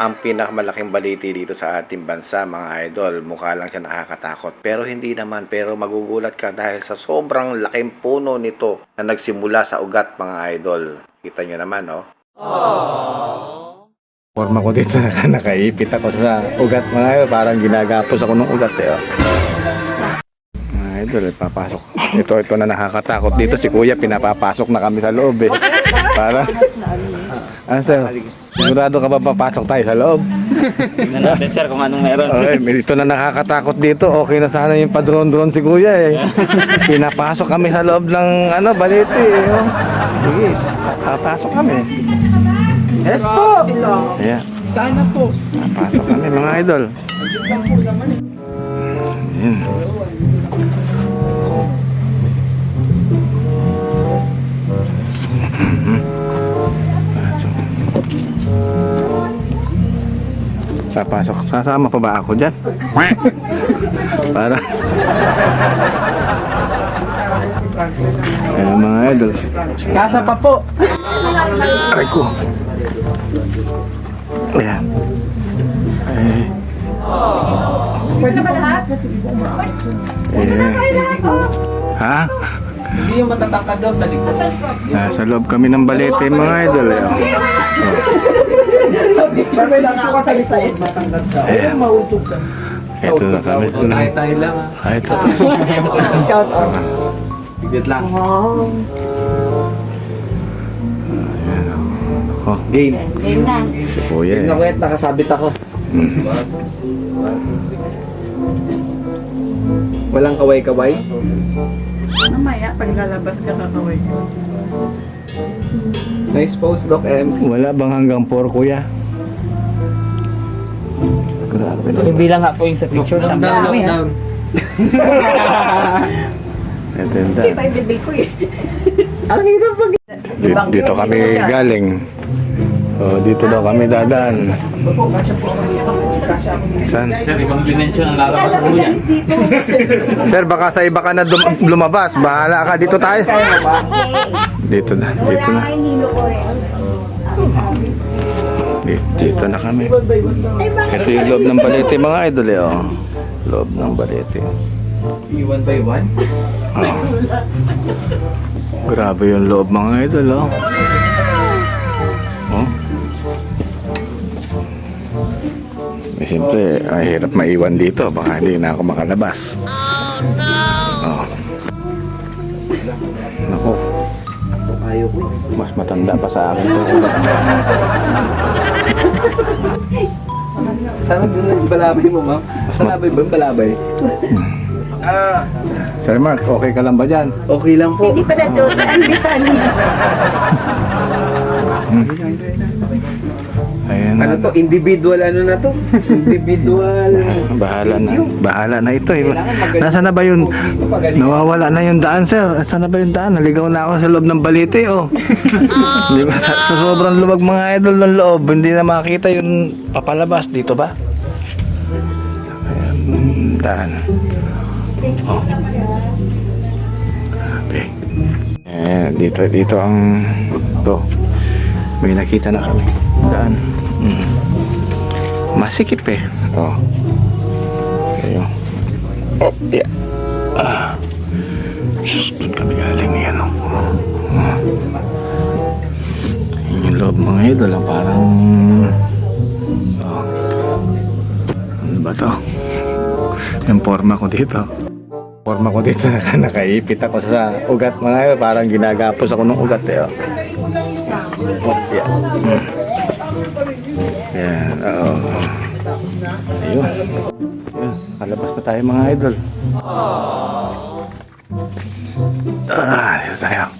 ang pinakamalaking baliti dito sa ating bansa mga idol. Mukha lang siya nakakatakot. Pero hindi naman. Pero magugulat ka dahil sa sobrang laking puno nito na nagsimula sa ugat mga idol. Kita nyo naman, oh. Forma ko dito, nakaipit ako sa ugat mga idol. Parang ginagapos ako ng ugat eh, oh. Mga idol, papasok. Ito, ito na nakakatakot. Dito si kuya, pinapapasok na kami sa loob eh. Para, ano sir? Sigurado ka ba papasok tayo sa loob? Tingnan natin sir kung anong meron. Okay, may dito na nakakatakot dito. Okay na sana yung padron-dron si kuya eh. Pinapasok kami sa loob ng ano, balete eh. Oh. Sige, papasok kami. Yes po. Ayan, Sana po. papasok kami mga idol. Ayan. Papasok. Sasama pa ba ako dyan? Para. Ayan mga idol. Kasa pa po. Aray ko. Ayan. Eh. Pwede ba lahat? Pwede na tayo lahat, oh. Ha? Hindi yung matatangkad daw sa likod. Nasa loob kami ng balete mga idol. Eh. Sabi lang ako sa likod. Matangkad ka. Ayan. Mautog ka. Ito na kami. Ito na. tayo lang ah. Ito. Count out. Bigit lang. Ako. Game. Game na. Si kuya Game na eh. wet, nakasabit ako. Walang kaway-kaway? Mamaya, pag lalabas ka kakaway. Nice post, Doc Ems. Wala bang hanggang 4 kuya? Grabe na. Bilang nga po yung sa picture. Sa Dami, ah. Ito yung Hindi daan. tayo bibil ko eh. Ang hirap pag... Dito kami galing. Oh, dito daw kami dadaan. Saan? Sir, ibang dimension ang lalabas mo yan. Sir, baka sa iba ka na lumabas. Bahala ka. Dito tayo. Dito na. Dito na. ko. Dito, dito na kami. Ito yung loob ng balete mga idol eh. Oh. Loob ng balete. One by one? Oh. Grabe yung loob mga idol. Oh. Eh, siyempre, ay hirap maiwan dito. Baka hindi na ako makalabas. Oh. Naku, Ayaw ko. mas matanda pa sa akin to. Sana doon lang yung balabay mo, ma'am. Balabay ba yung balabay? Ah, Sir Mark, okay ka lang ba dyan? okay lang po. Hindi pa na Diyos ang bitan. Ano to? Individual ano na to? Individual. Bahala na. Bahala na ito eh. Nasaan na ba yun? Magaling. Nawawala na yung daan, sir. Saan na ba yung daan? Naligaw na ako sa loob ng balite, oh. Di ba? Sa, sa sobrang lumag mga idol ng loob, hindi na makita yung papalabas. Dito ba? Ayan, daan. Oh. Grabe. Eh, dito, dito ang... to. May nakita na kami. Daan. Mm. Masikip eh. Oh. Ayun. Oh, yeah. Ah. Sus, doon kami galing yan. Oh. Ah. Yun yung loob mga idol. ah, Parang... Oh. Ano ba to? Yung forma ko dito. Forma ko dito. Nakaipit ako sa ugat mga idol. Parang ginagapos ako ng ugat eh. Oh. Mm. Yan, oo. Ayun. Ayun, kalabas na tayo mga idol. Ah, tayo.